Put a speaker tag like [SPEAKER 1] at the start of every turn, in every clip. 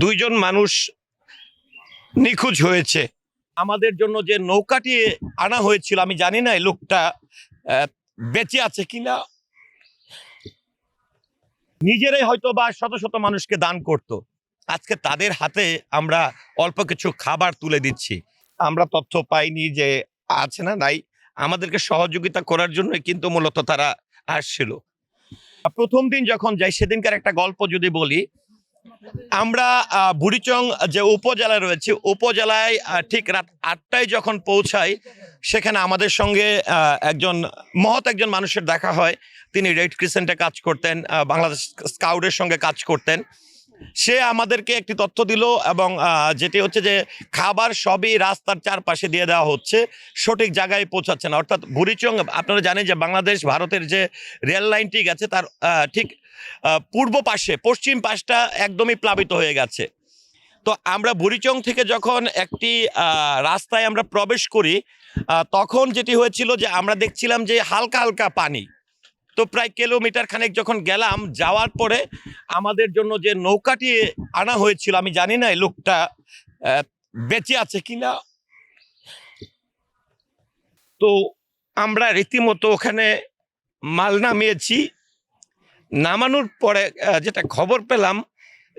[SPEAKER 1] দুইজন মানুষ নিখোঁজ হয়েছে। আমাদের জন্য যে নৌকাটি আনা হয়েছিল, আমি জানি না লোকটা বেঁচে আছে কিনা। নিজেরাই হয়তো বা শত শত মানুষকে দান করত। আজকে তাদের হাতে আমরা অল্প কিছু খাবার তুলে দিচ্ছি। আমরা তথ্য পাইনি যে আছে না নাই। আমাদেরকে সহযোগিতা করার জন্য কিন্তু মূলত তারা আসছিল। প্রথম দিন যখন যাই, সেদিনকার একটা গল্প যদি বলি আমরা বুড়িচং যে উপজেলায় রয়েছে, উপজেলায় ঠিক রাত আটটায় যখন পৌঁছাই, সেখানে আমাদের সঙ্গে একজন, মহৎ একজন মানুষের দেখা হয়। তিনি রেড ক্রিসেন্টে কাজ করতেন বাংলাদেশ স্কাউটের সঙ্গে কাজ করতেন। সে আমাদেরকে একটি তথ্য দিল এবং যেটি হচ্ছে যে খাবার সবই রাস্তার চারপাশে দিয়ে দেওয়া হচ্ছে, সঠিক জায়গায় পৌঁছাচ্ছে না। অর্থাৎ বুড়িচং আপনারা জানেন যে বাংলাদেশ, ভারতের যে রেল লাইনটি গেছে তার ঠিক পূর্ব পাশে, পশ্চিম পাশটা একদমই প্লাবিত হয়ে গেছে। তো আমরা বুড়িচং থেকে যখন একটি রাস্তায় আমরা প্রবেশ করি তখন যেটি হয়েছিল যে আমরা দেখছিলাম যে হালকা হালকা পানি। তো প্রায় কিলোমিটার খানেক যখন গেলাম, যাওয়ার পরে আমাদের জন্য যে নৌকাটি আনা হয়েছিল, আমি জানি না এই লোকটা বেঁচে আছে কিনা। তো আমরা রীতিমতো ওখানে মাল নামিয়েছি। নামানোর পরে যেটা খবর পেলাম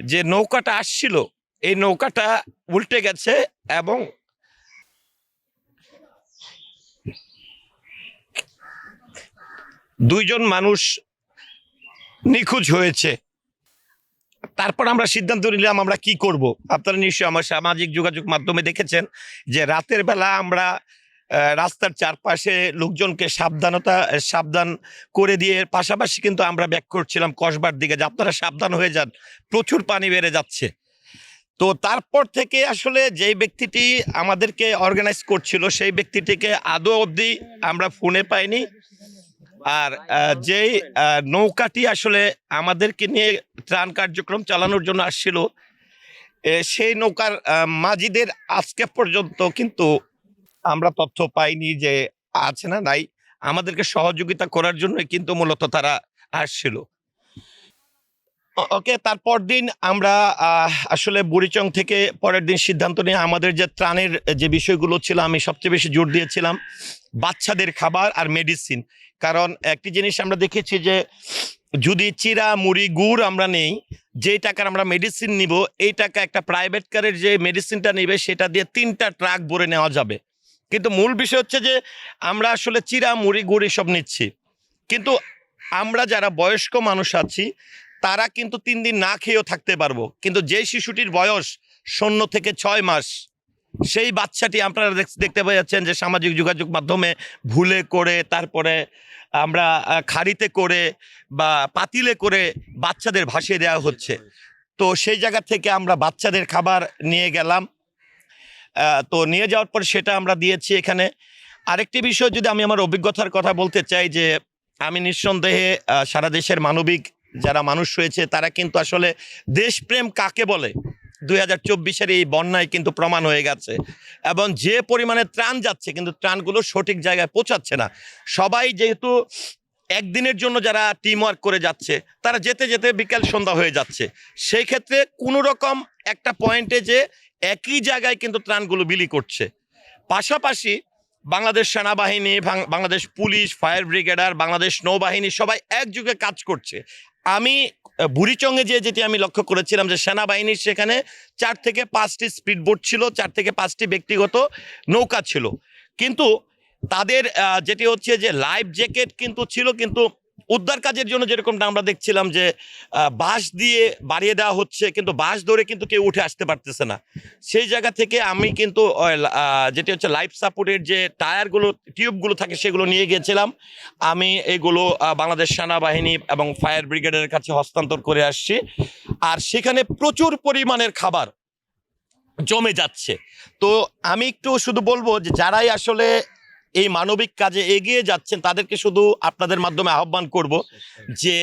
[SPEAKER 1] যে নৌকাটা আসছিল, এই নৌকাটা উল্টে গেছে এবং দুইজন মানুষ নিখোঁজ হয়েছে। তারপর আমরা সিদ্ধান্ত নিলাম আমরা কি করব। আপনারা নিশ্চয়ই আমার সামাজিক যোগাযোগ মাধ্যমে দেখেছেন যে রাতের বেলা আমরা রাস্তার চারপাশে লোকজনকে সাবধানতা, সাবধান করে দিয়ে পাশাপাশি কিন্তু আমরা ব্যাক করছিলাম কসবার দিকে যে আপনারা সাবধান হয়ে যান, প্রচুর পানি বেড়ে যাচ্ছে। তো তারপর থেকে আসলে যেই ব্যক্তিটি আমাদেরকে অর্গানাইজ করছিল সেই ব্যক্তিটিকে আদৌ অবধি আমরা ফোনে পাইনি। আর যে যেই নৌকাটি আসলে আমাদেরকে নিয়ে ত্রাণ কার্যক্রম চালানোর জন্য আসছিল সেই নৌকার মাজিদের মাঝিদের আজকে পর্যন্ত কিন্তু আমরা তথ্য পাইনি যে আছে না নাই। আমাদেরকে সহযোগিতা করার জন্য কিন্তু মূলত তারা আসছিল। ওকে তারপর দিন আমরা আসলে বুড়িচং থেকে পরের দিন সিদ্ধান্ত নিয়ে আমাদের যে ত্রাণের, যে বিষয়গুলো ছিল, আমি সবচেয়ে বেশি জোর দিয়েছিলাম বাচ্চাদের খাবার আর মেডিসিন কারণ একটি জিনিস আমরা দেখেছি যে, যদি চিরা, মুড়ি, গুড় আমরা নেই যে টাকার আমরা মেডিসিন নিব, এই টাকা একটা প্রাইভেট কারের যে মেডিসিনটা নেবে, সেটা দিয়ে তিনটা ট্রাক ভরে নেওয়া যাবে। কিন্তু মূল বিষয় হচ্ছে যে, আমরা আসলে চিরা, মুড়ি, গুড় সব নিচ্ছি। কিন্তু আমরা যারা বয়স্ক মানুষ আছি তারা কিন্তু তিন দিন না খেয়েও থাকতে পারব। কিন্তু যে শিশুটির বয়স শূন্য থেকে ছয় মাস, সেই বাচ্চাটি আপনারা দেখ- দেখতে পাচ্ছেন যে সামাজিক যোগাযোগ মাধ্যমে ভুলে করে, তারপরে আমরা খাড়িতে করে বা পাতিলে করে বাচ্চাদের ভাসিয়ে দেওয়া হচ্ছে। তো সেই জায়গা থেকে আমরা বাচ্চাদের খাবার নিয়ে গেলাম। তো নিয়ে যাওয়ার পর সেটা আমরা দিয়েছি এখানে। আরেকটি বিষয় যদি আমি আমার অভিজ্ঞতার কথা বলতে চাই যে, আমি নিঃসন্দেহে সারা দেশের মানবিক যারা মানুষ রয়েছে তারা কিন্তু আসলে দেশপ্রেম কাকে বলে? দুই হাজার চব্বিশের এই বন্যায় কিন্তু প্রমাণ হয়ে গেছে। এবং যে পরিমাণে ত্রাণ যাচ্ছে, কিন্তু ত্রাণগুলো সঠিক জায়গায় পৌঁছাচ্ছে না। সবাই যেহেতু একদিনের জন্য যারা টিম ওয়ার্ক করে যাচ্ছে, তারা যেতে যেতে বিকাল সন্ধ্যা হয়ে যাচ্ছে। সেই ক্ষেত্রে কোনো রকম একটা পয়েন্টে যে একই জায়গায় কিন্তু ত্রাণগুলো বিলি করছে। পাশাপাশি বাংলাদেশ সেনাবাহিনী বাংলাদেশ পুলিশ, ফায়ার ব্রিগেডার, বাংলাদেশ নৌবাহিনী সবাই একযুগে কাজ করছে। আমি বুড়িচঙ্গে যে যেটি আমি লক্ষ্য করেছিলাম যে সেনাবাহিনীর সেখানে চার থেকে পাঁচটি স্পিড বোট ছিল, চার থেকে পাঁচটি ব্যক্তিগত নৌকা ছিল। কিন্তু তাদের যেটি হচ্ছে যে লাইফ জ্যাকেট কিন্তু ছিল, কিন্তু উদ্ধার কাজের জন্য যেরকমটা আমরা দেখছিলাম যে বাঁশ দিয়ে বাড়িয়ে দেওয়া হচ্ছে, কিন্তু বাঁশ ধরে কিন্তু কেউ উঠে আসতে পারতেছে না। সেই জায়গা থেকে আমি কিন্তু যেটি হচ্ছে লাইফ সাপোর্টের যে টায়ারগুলো, টিউবগুলো থাকে সেগুলো নিয়ে গিয়েছিলাম। আমি এগুলো বাংলাদেশ সেনাবাহিনী এবং ফায়ার ব্রিগেডের কাছে হস্তান্তর করে আসছি। আর সেখানে প্রচুর পরিমাণের খাবার জমে যাচ্ছে। তো আমি একটু শুধু বলব যে, যারাই আসলে এই মানবিক কাজে এগিয়ে যাচ্ছেন, তাদেরকে শুধু আপনাদের মাধ্যমে আহ্বান করব যে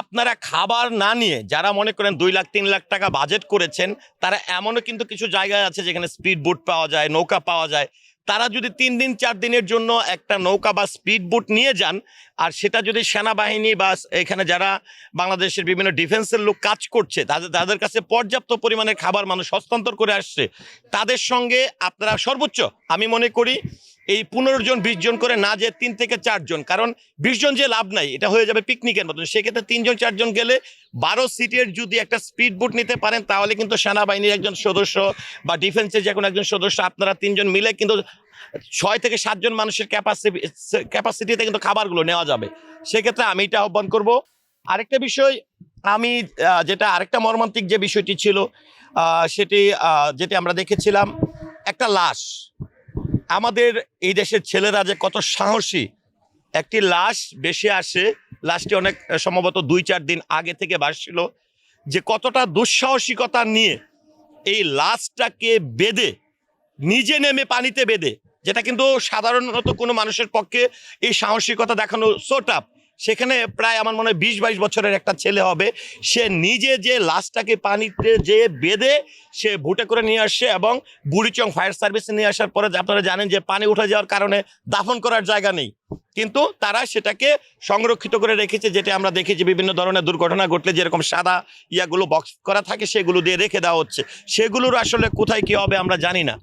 [SPEAKER 1] আপনারা খাবার না নিয়ে যারা মনে করেন দুই লাখ, তিন লাখ টাকা বাজেট করেছেন, তারা এমনও কিন্তু কিছু জায়গায় আছে যেখানে স্পিড বোট পাওয়া যায়, নৌকা পাওয়া যায়। তারা যদি তিন দিন, চার দিনের জন্য একটা নৌকা বা স্পিড বোট নিয়ে যান, আর সেটা যদি সেনাবাহিনী বা এখানে যারা বাংলাদেশের বিভিন্ন ডিফেন্সের লোক কাজ করছে, তাদের তাদের কাছে পর্যাপ্ত পরিমাণে খাবার মানুষ হস্তান্তর করে আসছে, তাদের সঙ্গে আপনারা সর্বোচ্চ, আমি মনে করি এই পনেরো জন, বিশ জন করে না যে তিন থেকে চারজন কারণ বিশ জন যে লাভ নাই, এটা হয়ে যাবে পিকনিকের মতন। সেক্ষেত্রে তিনজন চারজন গেলে বারো সিটের যদি একটা স্পিড বোট নিতে পারেন, তাহলে কিন্তু সেনাবাহিনীর একজন সদস্য বা ডিফেন্সের যে কোনো একজন সদস্য, আপনারা তিনজন মিলে কিন্তু ছয় থেকে সাতজন মানুষের ক্যাপাসিটি ক্যাপাসিটিতে কিন্তু খাবারগুলো নেওয়া যাবে। সেক্ষেত্রে আমি এটা আহ্বান করব। আরেকটা বিষয়, আমি যেটা আরেকটা মর্মান্তিক যে বিষয়টি ছিল সেটি যেটি আমরা দেখেছিলাম, একটা লাশ। আমাদের এই দেশের ছেলেরা যে কত সাহসী, একটি লাশ বেশি আসে, লাশটি অনেক সম্ভবত দুই চার দিন আগে থেকে বাসছিল যে কতটা দুঃসাহসিকতা নিয়ে এই লাশটাকে বেঁধে, নিজে নেমে পানিতে বেঁধে, যেটা কিন্তু সাধারণত কোনো মানুষের পক্ষে এই সাহসিকতা দেখানো সোটাপ সেখানে প্রায় আমার মনে হয় বিশ বাইশ বছরের একটা ছেলে হবে। সে নিজে যে লাশটাকে পানিতে যে বেঁধে সে ভুটে করে নিয়ে আসছে এবং বুড়িচং ফায়ার সার্ভিসে নিয়ে আসার পরে আপনারা জানেন যে পানি উঠে যাওয়ার কারণে দাফন করার জায়গা নেই। কিন্তু তারা সেটাকে সংরক্ষিত করে রেখেছে, যেটা আমরা দেখেছি বিভিন্ন ধরনের দুর্ঘটনা ঘটলে যেরকম সাদা ইয়াগুলো বক্স করা থাকে সেগুলো দিয়ে রেখে দেওয়া হচ্ছে। সেগুলোর আসলে কোথায় কি হবে আমরা জানি না।